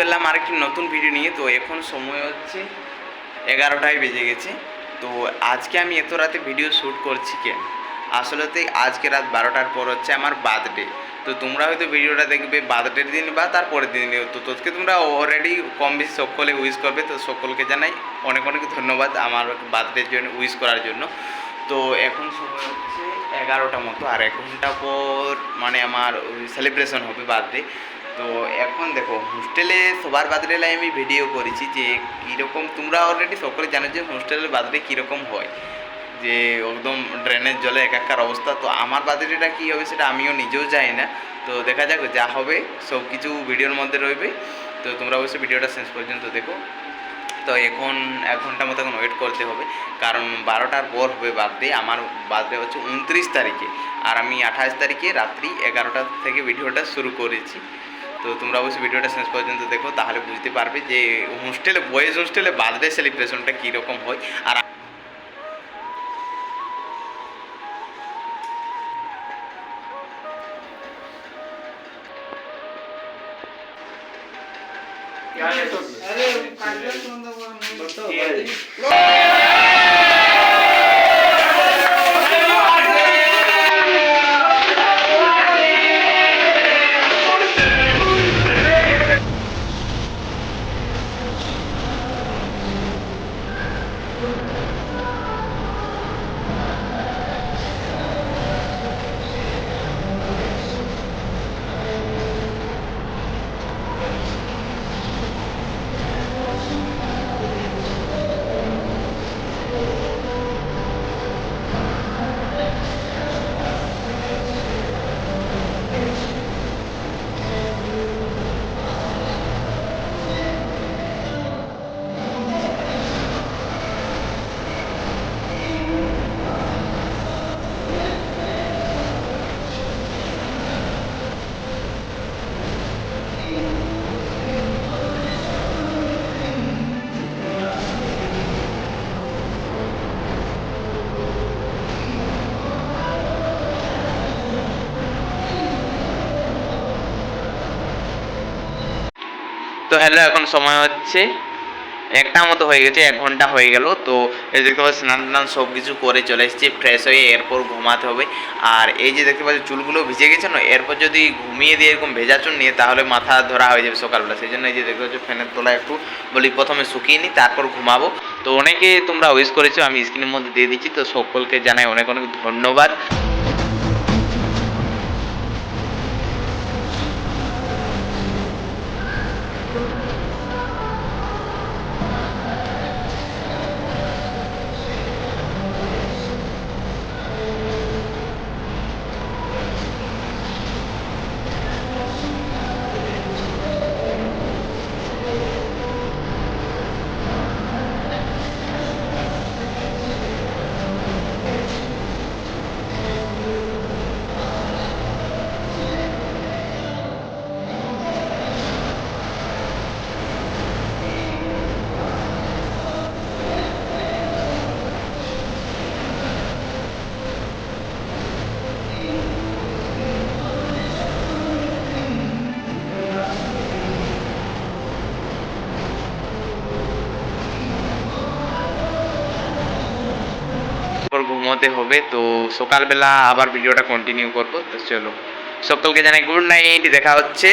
চললাম আরেকটি নতুন ভিডিও নিয়ে। তো এখন সময় হচ্ছে এগারোটায় বেজে গেছে। তো আজকে আমি এত রাতে ভিডিও শ্যুট করছি কেন? আসলেতে আজকে রাত বারোটার পর হচ্ছে আমার বার্থডে তো তোমরা হয়তো ভিডিওটা দেখবে বার্থডের দিন বা তারপরের দিন। তো তোকে তোমরা অলরেডি কম বেশি সকলে উইশ করবে। তো সকলকে জানাই অনেক অনেক ধন্যবাদ আমার বার্থডের জন্য উইশ করার জন্য। তো এখন সময় হচ্ছে এগারোটা মতো। আর এক ঘণ্টা পর মানে আমার সেলিব্রেশন হবে বার্থডে তো এখন দেখো হোস্টেলে সবার বার্থডে আমি ভিডিও করেছি যে কীরকম তোমরা অলরেডি সকলে জানো যে হোস্টেলের বার্থডে কীরকম হয়। যে একদম ড্রেনের জলে একাকার অবস্থা। তো আমার বার্থডেটা কী হবে সেটা আমিও নিজেও জানি না। তো দেখা যাক যা হবে, সব কিছু ভিডিওর মধ্যে রইবে। তো তোমরা অবশ্যই ভিডিওটা শেষ পর্যন্ত দেখো। তো এখন এক ঘণ্টা মতো এখন ওয়েট করতে হবে। কারণ বারোটার পর হবে বার্থডে আমার বার্থডে হচ্ছে উনত্রিশ তারিখে। আর আমি আঠাশ তারিখে রাত্রি এগারোটা থেকে ভিডিওটা শুরু করেছি। তো তোমরা অবশ্যই ভিডিওটা শেষ পর্যন্ত দেখো তাহলে বুঝতে পারবে যে হোস্টেলে বয়েজ হোস্টেলে বার্থডে সেলিব্রেশনটা কীরকম হয় আর তো হ্যালো, এখন সময় হচ্ছে। একটা মতো হয়ে গেছে, এক ঘণ্টা হয়ে গেল। তো এই দেখতে পাচ্ছি স্নান টান সব কিছু করে চলে এসেছি ফ্রেশ হয়ে এরপর ঘুমাতে হবে। আর এই যে দেখতে পাচ্ছি চুলগুলো ভিজে গেছে না, এরপর যদি ঘুমিয়ে দিয়ে এরকম ভেজা চুল নিয়ে, তাহলে মাথা ধরা হয়ে যাবে সকালবেলা। সেই জন্য এই যে দেখতে পাচ্ছি ফ্যানের তোলা একটু বলি, প্রথমে শুকিয়ে নিই, তারপর ঘুমাবো। তো অনেকে তোমরা উইশ করেছ, আমি স্ক্রিনের মধ্যে দিয়ে দিচ্ছি। তো সকলকে জানাই অনেক অনেক ধন্যবাদ। ঘুমোতে হবে, তো সকালবেলা আবার ভিডিওটা কন্টিনিউ করব। তো চলো, সকলকে জানাই গুড নাইট দেখা হচ্ছে।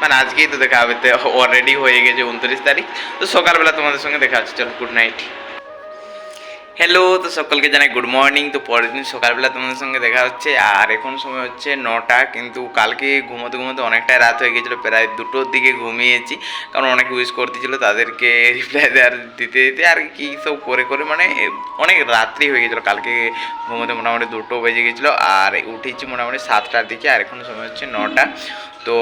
মানে আজকেই তো দেখা হবে অলরেডি হয়ে গেছে উনত্রিশ তারিখ। তো সকালবেলা তোমাদের সঙ্গে দেখা হচ্ছে, চলো গুড নাইট হ্যালো তো সকলকে জানাই গুড মর্নিং তো পরের দিন সকালবেলা তোমাদের সঙ্গে দেখা হচ্ছে। আর এখন সময় হচ্ছে নটা, কিন্তু কালকে ঘুমোতে ঘুমোতে অনেকটাই রাত হয়ে গেছিল, প্রায় দুটোর দিকে ঘুমিয়েছি। কারণ অনেক উইশ করতেছিল তাদেরকে রিপ্লাই দেওয়ার দিতে দিতে, আর কি সব করে করে মানে অনেক রাত্রি হয়ে গেছিল। কালকে ঘুমোতে মোটামুটি দুটো বেজে গেছিল আর উঠেছি মোটামুটি সাতটার দিকে আর এখন সময় হচ্ছে নটা। তো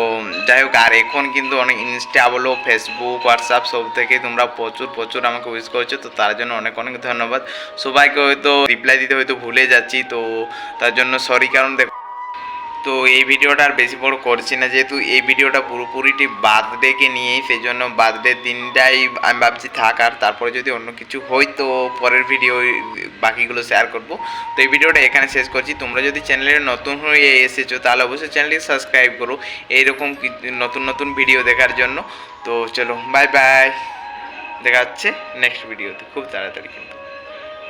যাই হোক, আর এখন কিন্তু অনেক ইনস্টা বলো ফেসবুক হোয়াটসঅ্যাপ সব থেকে তোমরা প্রচুর প্রচুর আমাকে উইশ করছ। তো তার জন্য অনেক অনেক ধন্যবাদ। সবাইকে হয়তো রিপ্লাই দিতে হয়তো ভুলে যাচ্ছি, তো তার জন্য সরি কারণ দেখো তো এই ভিডিওটা আর বেশি বড় করছি না, যেহেতু এই ভিডিওটা পুরোপুরিটি বার্থডেকে নিয়েই সেই জন্য বার্থডের দিনটাই আমি ভাবছি থাক আর তারপরে যদি অন্য কিছু হয় তো পরের ভিডিও বাকিগুলো শেয়ার করব। তো এই ভিডিওটা এখানে শেষ করছি। তোমরা যদি চ্যানেলে নতুন হয়ে এসেছ, তাহলে অবশ্যই চ্যানেলটি সাবস্ক্রাইব করো। এইরকম নতুন নতুন ভিডিও দেখার জন্য। তো চলো বাই বাই দেখা হচ্ছে নেক্সট ভিডিওতে খুব তাড়াতাড়ি কিন্তু।